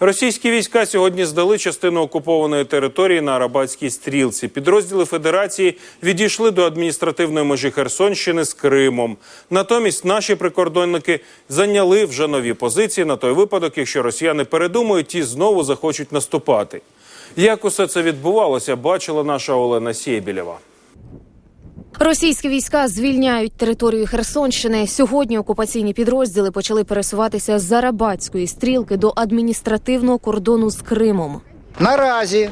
Російські війська сьогодні здали частину окупованої території на Арабатській стрілці. Підрозділи Федерації відійшли до адміністративної межі Херсонщини з Кримом. Натомість наші прикордонники зайняли вже нові позиції на той випадок, якщо росіяни передумають і знову захочуть наступати. Як усе це відбувалося, бачила наша Олена Сєбілєва. Російські війська звільняють територію Херсонщини. Сьогодні окупаційні підрозділи почали пересуватися з Арабатської стрілки до адміністративного кордону з Кримом. Наразі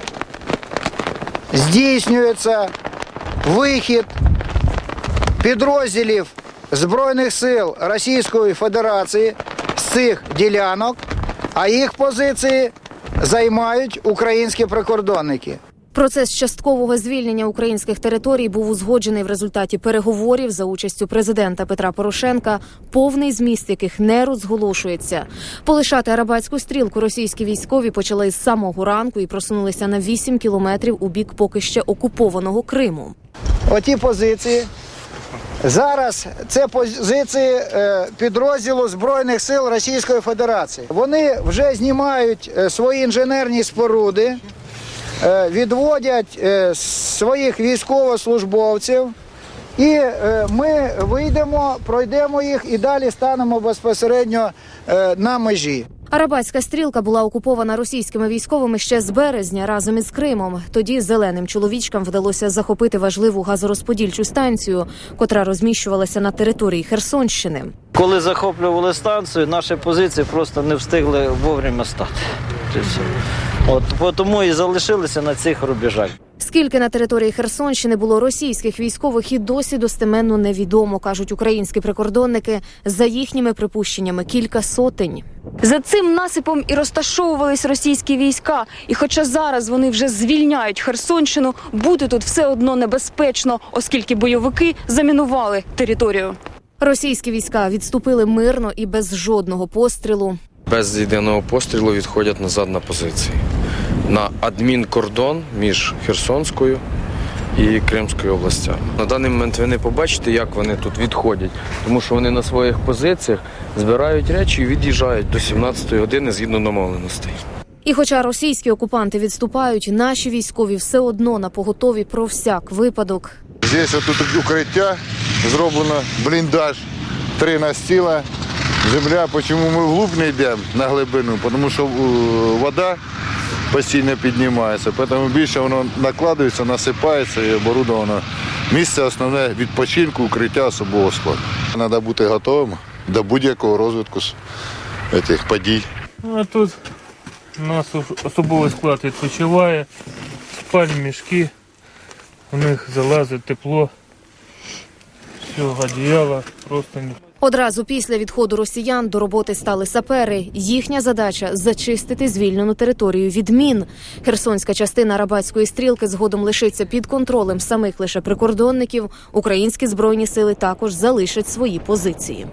здійснюється вихід підрозділів Збройних сил Російської Федерації з цих ділянок, а їх позиції займають українські прикордонники. Процес часткового звільнення українських територій був узгоджений в результаті переговорів за участю президента Петра Порошенка, повний зміст яких не розголошується. Полишати арабатську стрілку російські військові почали з самого ранку і просунулися на 8 кілометрів у бік поки ще окупованого Криму. Оті позиції. Зараз це позиції е, підрозділу Збройних сил Російської Федерації. Вони вже знімають е, свої інженерні споруди, відводять е, своїх військовослужбовців, і е, ми вийдемо, пройдемо їх і далі станемо безпосередньо е, на межі. Арабатська стрілка була окупована російськими військовими ще з березня разом із Кримом. Тоді зеленим чоловічкам вдалося захопити важливу газорозподільчу станцію, котра розміщувалася на території Херсонщини. Коли захоплювали станцію, наші позиції просто не встигли вовремя стати. Це. От по- тому і залишилися на цих рубежах. Скільки на території Херсонщини було російських військових, і досі достеменно невідомо, кажуть українські прикордонники. За їхніми припущеннями, кілька сотень. За цим насипом і розташовувались російські війська. І хоча зараз вони вже звільняють Херсонщину, бути тут все одно небезпечно, оскільки бойовики замінували територію. Російські війська відступили мирно і без жодного пострілу. Без єдиного пострілу відходять назад на позиції. На адмінкордон між Херсонською і Кримською областями. На даний момент ви не побачите, як вони тут відходять, тому що вони на своїх позиціях збирають речі і від'їжджають до 17-ї години згідно домовленостей. І хоча російські окупанти відступають, наші військові все одно на поготові про всяк випадок. Здесь тут укриття зроблено, бліндаж, три настіла, земля. Чому ми вглуб не йдемо на глибину? Тому що е, вода постійно піднімається, тому більше воно накладується, насипається і оборудовано. Місце основне відпочинку, укриття особового складу. Треба бути готовим до будь-якого розвитку цих подій. А тут у нас особовий склад відпочиває, спальні мішки, у них залазить тепло, все, одіяло, просто не. Одразу після відходу росіян до роботи стали сапери. Їхня задача зачистити звільнену територію від мін. Херсонська частина рабатської стрілки згодом лишиться під контролем самих лише прикордонників. Українські збройні сили також залишать свої позиції.